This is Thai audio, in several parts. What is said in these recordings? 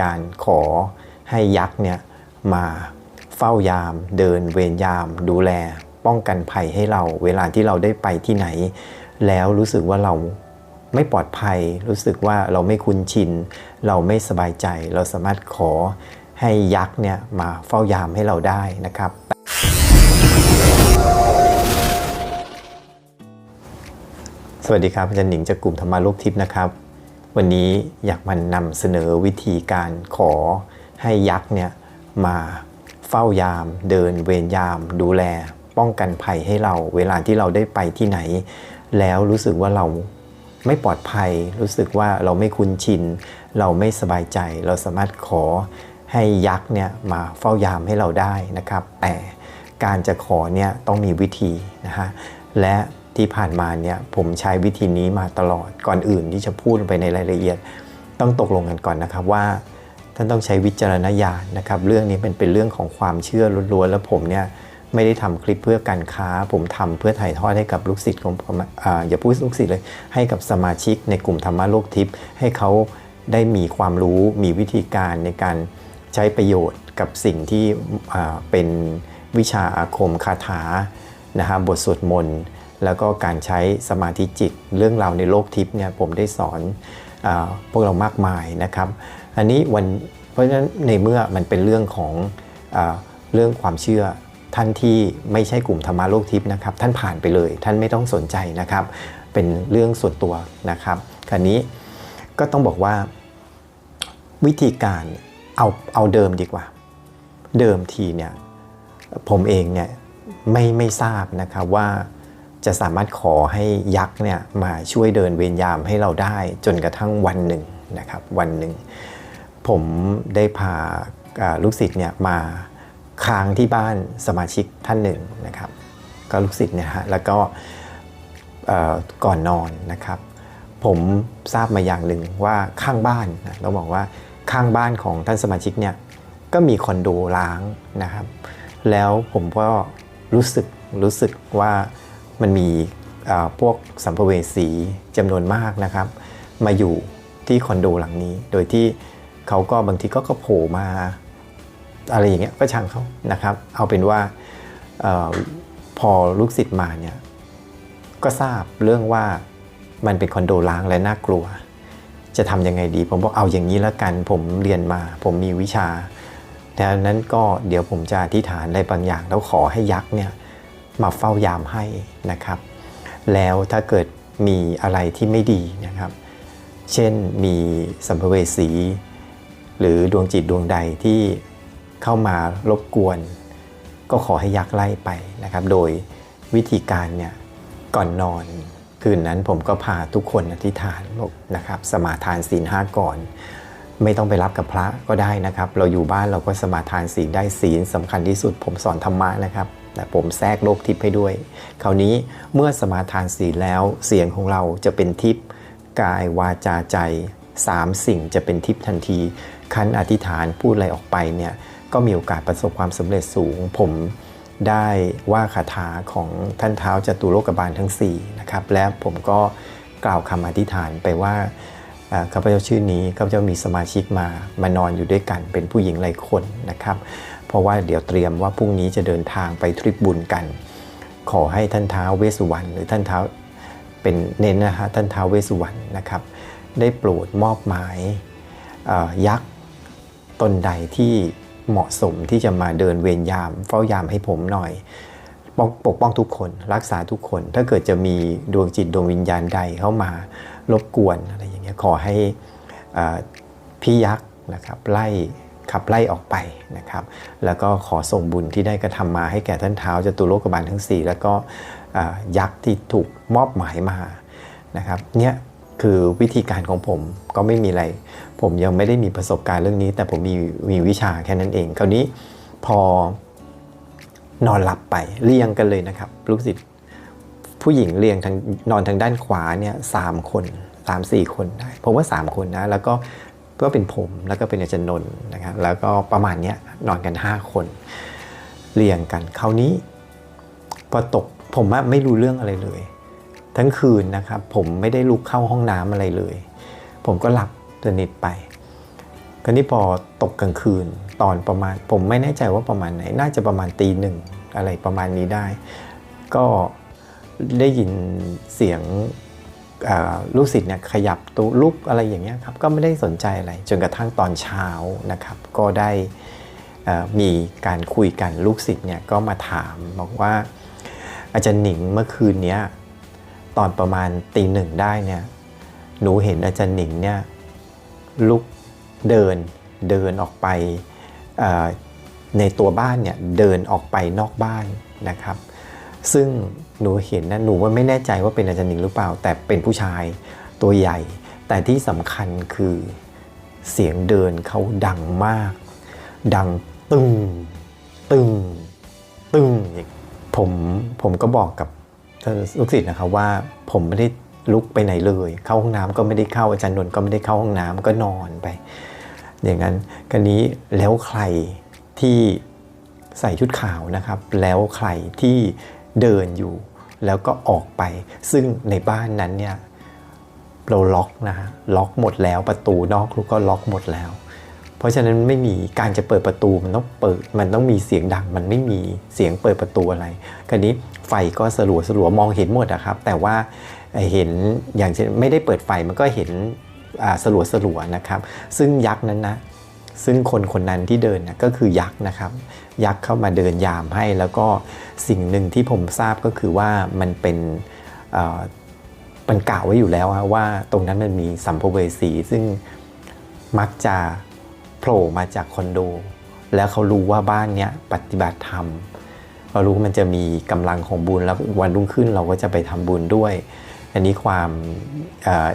การขอให้ยักษ์เนี่ยมาเฝ้ายาม เดินเวรยาม ดูแล ป้องกันภัยให้เรา เวลาที่เราได้ไปที่ไหน แล้วรู้สึกว่าเราไม่ปลอดภัย รู้สึกว่าเราไม่คุ้นชิน เราไม่สบายใจ เราสามารถขอให้ยักษ์เนี่ยมาเฝ้ายามให้เราได้นะครับ สวัสดีครับอาจารย์หนิงจากกลุ่มธรรมาโลกทิพย์นะครับ วันนี้อยากมานำเสนอวิธีการขอให้ยักษ์เนี่ยมาเฝ้ายาม เดินเวรยาม ดูแล ป้องกันภัยให้เรา เวลาที่เราได้ไปที่ไหน แล้วรู้สึกว่าเราไม่ปลอดภัย รู้สึกว่าเราไม่คุ้นชิน เราไม่สบายใจ เราสามารถขอให้ยักษ์เนี่ยมาเฝ้ายามให้เราได้นะครับ แต่การจะขอเนี่ยต้องมีวิธีนะฮะและ ที่ผ่านมาเนี่ยผมใช้วิธีนี้มาตลอดก่อนอื่นที่จะพูดไปในรายละเอียด ต้องตกลงกันก่อนนะครับว่า ท่านต้องใช้วิจารณญาณนะครับเรื่องนี้เป็นเป็นเรื่องของความเชื่อล้วนๆแล้วผมเนี่ยไม่ได้ทำคลิปเพื่อการค้า ผมทำเพื่อถ่ายทอดให้กับลูกศิษย์ของผมออย่าพูดลูกศิษย์เลยให้กับสมาชิกในกลุ่มธรรมะโลกทิพย์ให้เขาได้มีความรู้มีวิธีการในการใช้ประโยชน์กับสิ่งที่เป็นวิชาอาคมคาถานะฮะบทสวดมนต์ แล้วก็การใช้สมาธิจิต เรื่องราวในโลกทิพย์เนี่ยผมได้สอนอพวกเรามากมายนะครับ อันนี้วันเพราะฉะนั้นในเมื่อมันเป็นเรื่องของอเรื่องความเชื่อท่านที่ไม่ใช่กลุ่มธรรมะโลกทิพย์นะครับ ท่านผ่านไปเลย ท่านไม่ต้องสนใจนะครับ เป็นเรื่องส่วนตัวนะครับคราวนี้ก็ต้องบอกว่าวิธีการเอาเอาเดิมดีกว่า เดิมทีเนี่ยผมเองเนี่ยไม่ไม่ทราบนะครับว่า จะสามารถขอให้ยักษ์เนี่ยมาช่วยเดินเวรยามให้เราได้จนกระทั่งวันหนึ่งนะครับวันหนึ่ง ผมได้พาลูกศิษย์เนี่ยมาค้างที่บ้านสมาชิกท่านหนึ่งนะครับก็ลูกศิษย์เนี่ยฮะแล้วก็ก่อนนอนนะครับ ผมทราบมาอย่างหนึ่งว่าข้างบ้านนะเราบอกว่าข้างบ้านของท่านสมาชิกเนี่ยก็มีคอนโดล้างนะครับ แล้วผมก็รู้สึกรู้สึกว่า มันมีพวกสัมภเวสีจำนวนมากนะครับ มาอยู่ที่คอนโดหลังนี้ โดยที่เขาก็บางทีก็ก็โผล่มาอะไรอย่างเงี้ยก็ช่างเขานะครับ เอาเป็นว่าออพอลูกศิษย์มาเนี่ยก็ทราบเรื่องว่ามันเป็นคอนโดล้างและน่ากลัว จะทำยังไงดี ผมบอกเอาอย่างนี้แล้วกัน ผมเรียนมา ผมมีวิชาดังนั้นก็เดี๋ยวผมจะอธิษฐานอะไรบางอย่าง แล้วขอให้ยักษ์เนี่ย มาเฝ้ายามให้นะครับ แล้วถ้าเกิดมีอะไรที่ไม่ดีนะครับ เช่นมีสัมภเวสี หรือดวงจิตดวงใดที่เข้ามารบกวน ก็ขอให้ยักไล่ไปนะครับ โดยวิธีการเนี่ยก่อนนอนคืนนั้นผมก็พาทุกคนอธิษฐานบอกนะครับ สมาทานศีลห้าก่อน ไม่ต้องไปรับกับพระก็ได้นะครับ เราอยู่บ้านเราก็สมาทานศีลได้ศีลสำคัญที่สุด ผมสอนธรรมะนะครับ แต่ผมแทรกโลกทิพย์ให้ด้วย คราวนี้เมื่อสมาทานศีลแล้วเสียงของเราจะเป็นทิพย์กายวาจาใจสามสิ่งจะเป็นทิพย์ทันทีคันอธิษฐานพูดอะไรออกไปเนี่ยก็มีโอกาสประสบความสำเร็จสูง ผมได้ว่าคาถาของท่านเท้าจตุโลกบาลทั้ง4นะครับและผมก็กล่าวคำอธิษฐานไปว่าอ่าข้าพเจ้าชื่อนี้ข้าพเจ้ามีสมาชิกมามานอนอยู่ด้วยกันเป็นผู้หญิงหลายคนนะครับ เพราะว่าเดี๋ยวเตรียมว่าพรุ่งนี้จะเดินทางไปทริปบุญกัน ขอให้ท่านเท้าวเวสุวรรณหรือท่านเท้าเป็นเน้นนะฮะท่านเท้าวเวสุวรรณนะครับ ได้โปรดมอบหมายยักษ์ตนใดที่เหมาะสมที่จะมาเดินเวรยาม เฝ้ายามให้ผมหน่อยปกปกป้องทุกคนรักษาทุกคน ถ้าเกิดจะมีดวงจิตดวงวิญญาณใดเข้ามารบกวนอะไรอย่างเงี้ยขอให้พี่ยักษ์นะครับไล่ ขับไล่ออกไปนะครับ แล้วก็ขอส่งบุญที่ได้กระทำมาให้แก่ท่านเท้าจตุโลกบาลทั้ง 4 แล้วก็ยักษ์ที่ถูกมอบหมายมานะครับเนี่ยคือวิธีการของผมก็ไม่มีอะไร ผมยังไม่ได้มีประสบการณ์เรื่องนี้ แต่ผมมีมีวิชาแค่นั้นเอง คราวนี้พอนอนหลับไปเรียงกันเลยนะครับ ลูกศิษย์ผู้หญิงเรียงทางนอนทางด้านขวาเนี่ยสามคนสามสี่คนได้ผมว่าสามคนนะ แล้วก็ ก็เป็นผมแล้วก็เป็นอาจารย์นนท์นะครับแล้วก็ประมาณนี้นอนกันห้าคน เรียงกันคราวนี้พอตกผมว่าไม่รู้เรื่องอะไรเลย ทั้งคืนนะครับผมไม่ได้ลุกเข้าห้องน้ำอะไรเลย ผมก็หลับสนิทไปก็นี่พอตกกลางคืนตอนประมาณ ผมไม่แน่ใจว่าประมาณไหน น่าจะประมาณตีหนึ่งอะไรประมาณนี้ได้ ก็ได้ยินเสียง ลูกศิษย์เนี่ยขยับตัวลุกอะไรอย่างเงี้ยครับก็ไม่ได้สนใจอะไร จนกระทั่งตอนเช้านะครับ ก็ได้มีการคุยกันลูกศิษย์เนี่ยก็มาถามบอกว่า อาจารย์หนิงเมื่อคืนเนี้ยตอนประมาณตีหนึ่งได้เนี่ยหนูเห็นอาจารย์หนิงเนี่ยลุกเดินเดินออกไปในตัวบ้านเนี่ยเดินออกไปนอกบ้านนะครับ ซึ่ง หนูเห็นนะหนูว่าไม่แน่ใจว่าเป็นอาจารย์หนิงหรือเปล่า แต่เป็นผู้ชายตัวใหญ่ แต่ที่สำคัญคือเสียงเดินเขาดังมาก ดังตึงตึงตึงอย่างผมผมก็บอกกับลูกศิษย์นะครับว่าผมไม่ได้ลุกไปไหนเลย เข้าห้องน้ำก็ไม่ได้เข้าอาจารย์นนท์ก็ไม่ได้เข้าห้องน้ำก็นอนไป อย่างนั้นกันนี้แล้วใครที่ใส่ชุดขาวนะครับ แล้วใครที่เดินอยู่ แล้วก็ออกไป ซึ่งในบ้านนั้นเนี่ยเราล็อกนะฮะล็อกหมดแล้วประตูนอกก็ล็อกหมดแล้ว เพราะฉะนั้นไม่มีการจะเปิดประตูมันต้องเปิดมันต้องมีเสียงดังมันไม่มีเสียงเปิดประตูอะไรคราวนี้ไฟก็สลัวสลัวมองเห็นหมดอะครับ แต่ว่าเห็นอย่างเช่นไม่ได้เปิดไฟมันก็เห็นสลัวสลัวนะครับ ซึ่งยักษ์นั้นนะ ซึ่งคนคนนั้นที่เดินนะก็คือยักษ์นะครับ ยักษ์เข้ามาเดินยามให้ แล้วก็สิ่งหนึ่งที่ผมทราบก็คือว่ามันเป็นมันกล่าวไว้อยู่แล้วว่าตรงนั้นมันมีสัมภเวสี ซึ่งมักจะโผล่มาจากคอนโด แล้วเขารู้ว่าบ้านเนี้ยปฏิบัติธรรมเรารู้มันจะมีกำลังของบุญแล้ววันรุ่งขึ้นเราก็จะไปทำบุญด้วย อันนี้ความ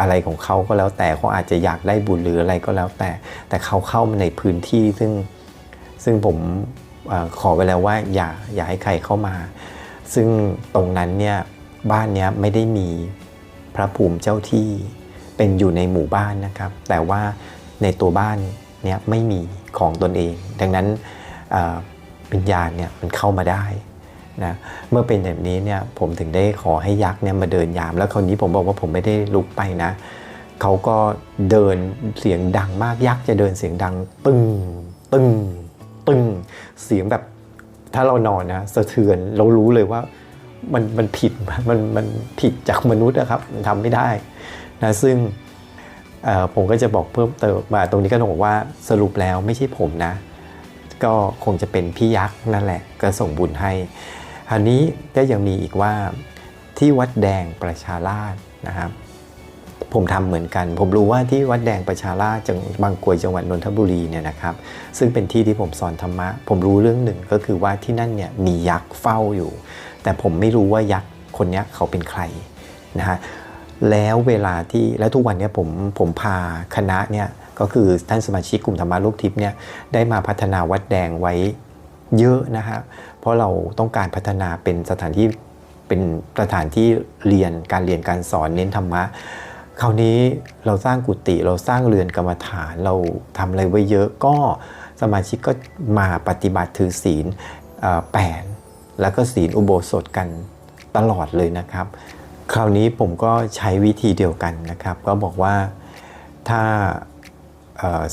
อะไรของเขาก็แล้วแต่เขาอาจจะอยากได้บุญหรืออะไรก็แล้วแต่ แต่เขาเข้ามาในพื้นที่ซึ่งซึ่งผมอขอไว้แล้วว่าอย่าอย่าให้ใครเข้ามา ซึ่งตรงนั้นเนี่ยบ้านเนี้ยไม่ได้มีพระภูมิเจ้าที่เป็นอยู่ในหมู่บ้านนะครับ แต่ว่าในตัวบ้านเนี่ยไม่มีของตนเอง ดังนั้นวิญญาณเนี่ยมันเข้ามาได้ นะเมื่อเป็นแบบนี้เนี่ยผมถึงได้ขอให้ยักษ์เนี่ยมาเดินยาม แล้วคราวนี้ผมบอกว่าผมไม่ได้ลุกไปนะเขาก็เดินเสียงดังมากยักษ์จะเดินเสียงดังตึ้งตึ้งตึ้งเสียงแบบถ้าเรานอนนะสะเทือนเรารู้เลยว่ามันมันผิดมันมันผิดจากมนุษย์นะครับมันทำไม่ได้นะซึ่งผมก็จะบอกเพิ่มเติมมาตรงนี้ก็ต้องบอกว่าสรุปแล้วไม่ใช่ผมนะ ก็คงจะเป็นพี่ยักษ์นั่นแหละ ก็ส่งบุญให้ คราวนี้ก็ยังมีอีกว่าที่วัดแดงประชาราชนะครับผมทำเหมือนกัน ผมรู้ว่าที่วัดแดงประชาราชจังบางกวยจังหวัดนนทบุรีเนี่ยนะครับ ซึ่งเป็นที่ที่ผมสอนธรรมะ ผมรู้เรื่องหนึ่งก็คือว่าที่นั่นเนี่ยมียักษ์เฝ้าอยู่ แต่ผมไม่รู้ว่ายักษ์คนนี้เขาเป็นใครนะฮะแล้วเวลาที่แล้วทุกวันเนี้ผมผมพาคณะเนี่ยก็คือท่านสมาชิกกลุ่มธรรมะลูกทิพย์เนี่ยได้มาพัฒนาวัดแดงไว้เยอะนะฮะเพ ราะเราต้องการพัฒนาเป็นสถานที่เป็นสถานที่เรียนการเรียนการสอนเน้นธรรมะคราวนี้เราสร้างกุฏิเราสร้างเรือนกรรมฐานเราทำอะไรไว้เยอะก็สมาชิกก็มาปฏิบัติถือศีลเอ่อแปดแล้วก็ศีลอุโบสถกันตลอดเลยนะครับ คราวนี้ผมก็ใช้วิธีเดียวกันนะครับ ก็บอกว่าถ้า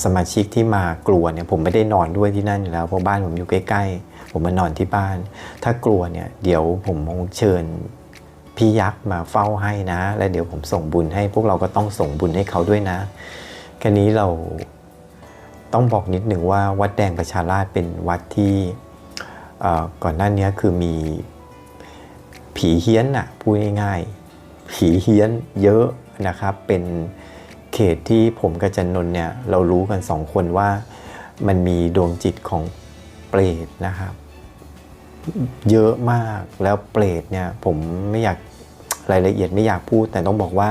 สมาชิกที่มากลัวเนี่ยผมไม่ได้นอนด้วยที่นั่นอยู่แล้วเพราะบ้านผมอยู่ใกล้ๆ ผมมานอนที่บ้าน ถ้ากลัวเนี่ยเดี๋ยวผมคงเชิญพี่ยักษ์มาเฝ้าให้นะ แล้วเดี๋ยวผมส่งบุญให้พวกเราก็ต้องส่งบุญให้เขาด้วยนะแค่นี้เราต้องบอกนิดหนึ่งว่าวัดแดงประชาราชเป็นวัดที่ก่อนหน้านี้คือมีผีเฮี้ยนน่ะพูดง่ายๆผีเฮี้ยนเยอะนะครับเป็นเขตที่ผมกับจันนนเนี่ยเรารู้กันสองคนว่ามันมีดวงจิตของเปรตนะครับ เยอะมากแล้วเปรตเนี่ยผมไม่อยากรายละเอียดไม่อยากพูด แต่ต้องบอกว่า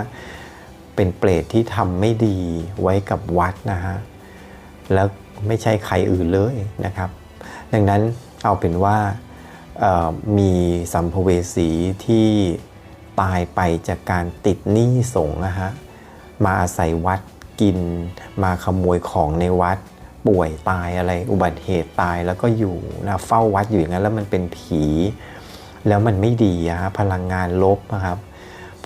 เป็นเปรตที่ทำไม่ดีไว้กับวัดนะฮะแล้วไม่ใช่ใครอื่นเลยนะครับ ดังนั้นเอาเป็นว่ามีสัมภเวสีที่ตายไปจากการติดหนี้สงฆ์นะฮะมาอาศัยวัดกินมาขโมยของในวัด ป่วยตายอะไรอุบัติเหตุตายแล้วก็อยู่นะเฝ้าวัดอยู่อย่างนั้นแล้วมันเป็นผี แล้วมันไม่ดีอะฮะพลังงานลบนะครับ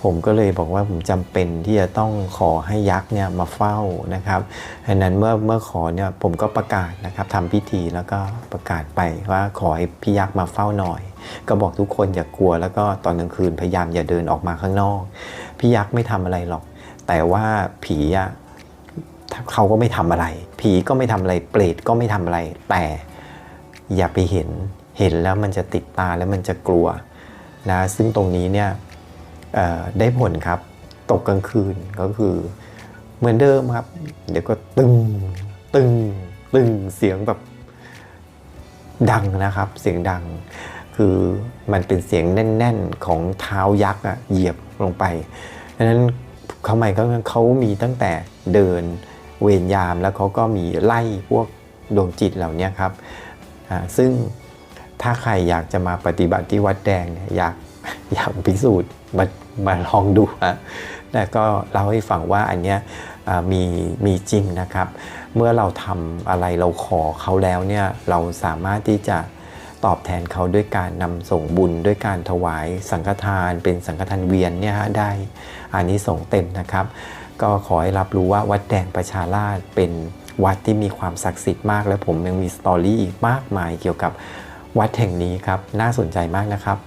ผมก็เลยบอกว่าผมจำเป็นที่จะต้องขอให้ยักษ์เนี่ยมาเฝ้านะครับดังนั้นเมื่อเมื่อขอเนี่ยผมก็ประกาศนะครับทำพิธีแล้วก็ประกาศไปว่าขอให้พี่ยักษ์มาเฝ้าหน่อย ก็บอกทุกคนอย่ากลัว แล้วก็ตอนกลางคืนพยายามอย่าเดินออกมาข้างนอก พี่ยักษ์ไม่ทำอะไรหรอก แต่ว่าผีอะ เขาก็ไม่ทำอะไร ผีก็ไม่ทำอะไร เปรตก็ไม่ทำอะไร แต่อย่าไปเห็น เห็นแล้วมันจะติดตาแล้วมันจะกลัวนะ ซึ่งตรงนี้เนี่ยได้ผลครับ ตกกลางคืนก็คือเหมือนเดิมครับ เดี๋ยวก็ตึง ตึง ตึง เสียงแบบดังนะครับ เสียงดัง คือมันเป็นเสียงแน่น ๆ ของเท้ายักษ์อะเหยียบลงไปดังนั้นเขาหมายก็เขามีตั้งแต่เดิน เวรยามแล้วเขาก็มีไล่พวกดวงจิตเหล่านี้ครับซึ่งถ้าใครอยากจะมาปฏิบัติที่วัดแดงเนี่ยอยากอยากพิสูจน์มามาลองดูฮะแต่ก็เล่าให้ฟังว่าอันเนี้ยมีมีจริงนะครับ เมื่อเราทำอะไรเราขอเขาแล้วเนี่ยเราสามารถที่จะตอบแทนเขาด้วยการนำส่งบุญด้วยการถวายสังฆทานเป็นสังฆทานเวียนเนี่ยฮะได้อานิสงส์เต็มนะครับ ก็ขอให้รับรู้ว่าวัดแดงประชาราชเป็นวัดที่มีความศักดิ์สิทธิ์มาก และผมยังมีสตอรี่อีกมากมายเกี่ยวกับวัดแห่งนี้ครับ น่าสนใจมากนะครับ